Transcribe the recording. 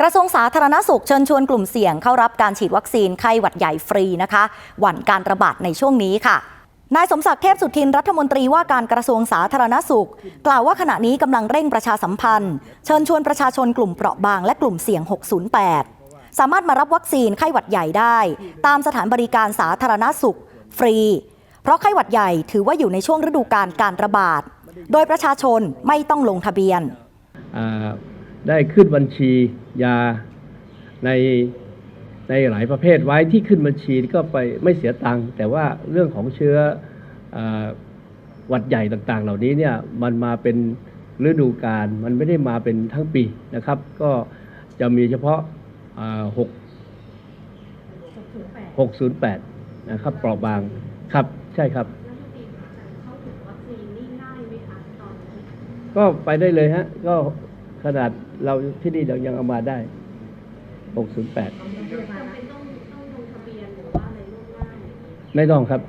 กระทรวงสาธารณสุขเชิญชวนกลุ่มเสี่ยงเข้ารับการฉีดวัคซีนไข้หวัดใหญ่ฟรีนะคะ หวั่นการระบาดในช่วงนี้ค่ะนายสมศักดิ์เทพสุทินรัฐมนตรีว่าการกระทรวงสาธารณสุข กล่าวว่าขณะนี้กำลังเร่งประชาสัมพันธ์ เชิญชวนประชาชนกลุ่มเปราะบางและกลุ่มเสี่ยง 608 สามารถมารับวัคซีนไข้หวัดใหญ่ได้ ตามสถานบริการสาธารณสุข ฟรี เพราะไข้หวัดใหญ่ถือว่าอยู่ในช่วงฤดูการการระบาด โดยประชาชนไม่ต้องลงทะเบียน ได้ขึ้นบัญชียาในในหลายประเภทไว้ที่ขึ้นบัญชีก็ไปไม่เสียตังค์แต่ว่าเรื่องของเชื้ออาหวัดใหญ่ต่างๆ เหล่านี้เนี่ยมันมาเป็นฤดูกาลมันไม่ได้มาเป็นทั้งปีนะครับ ก็จะมีเฉพาะอ่าหกหกศูนย์แปดนะครับเปราะบางครับใช่ครับรัฐมนตรีคะแต่เข้าถึงวัคซีนนี่ง่ายไหมคะตอนนี้ก็ไปได้เลยฮะก็ ขนาดเราที่นี่เรายังเอามาได้ 608จำเป็นต้องต้องลงทะเบียนหรือว่าอะไรล่วงหน้าอย่างนี้ไม่ต้องครับ